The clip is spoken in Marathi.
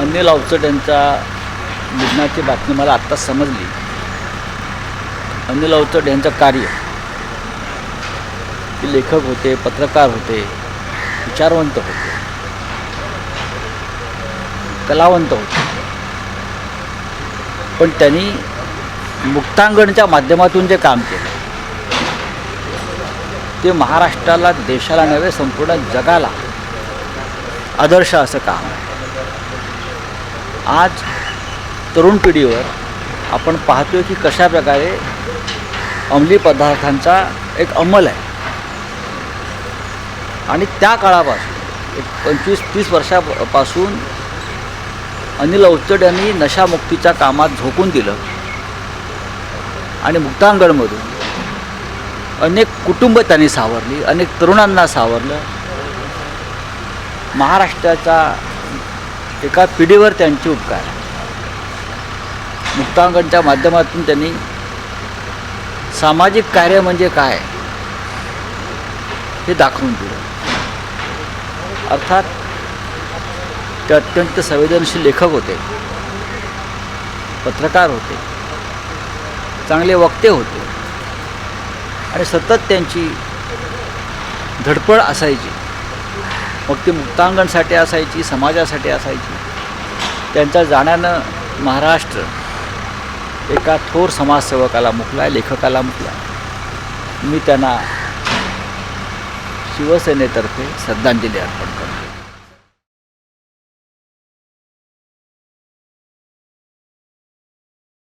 अनिल अवचट यांच्या निधनाची बातमी मला आत्ताच समजली. अनिल अवचट यांचं कार्य. ते लेखक होते पत्रकार होते विचारवंत होते. कलावंत होते. पण त्यांनी मुक्तांगणच्या माध्यमातून जे काम केलं ते महाराष्ट्राला देशाला नव्हे संपूर्ण जगाला आदर्श असं काम आहे. आज तरुण पिढीवर आपण पाहतोय की कशा प्रकारे अंमली पदार्थांचा एक अंमल आहे. आणि त्या काळापासून एक पंचवीस तीस वर्षापासून अनिल अवचड यांनी नशामुक्तीच्या कामात झोकून दिलं. आणि मुक्तांगणमधून अनेक कुटुंब त्यांनी सावरली अनेक तरुणांना सावरलं. महाराष्ट्राचा एका पिढीवर त्यांचे उपकार. मुक्तांगणच्या माध्यमातून त्यांनी सामाजिक कार्य म्हणजे काय हे दाखवून दिलं. अर्थात ते अत्यंत संवेदनशील लेखक होते. पत्रकार होते. चांगले वक्ते होते. आणि सतत त्यांची धडपड असायची. मग ती मुक्तांगणसाठी असायची समाजासाठी असायची. त्यांच्या जाण्यानं महाराष्ट्र एका थोर समाजसेवकाला मुकला लेखकाला मुकला. मी त्यांना शिवसेनेतर्फे श्रद्धांजली अर्पण करतो.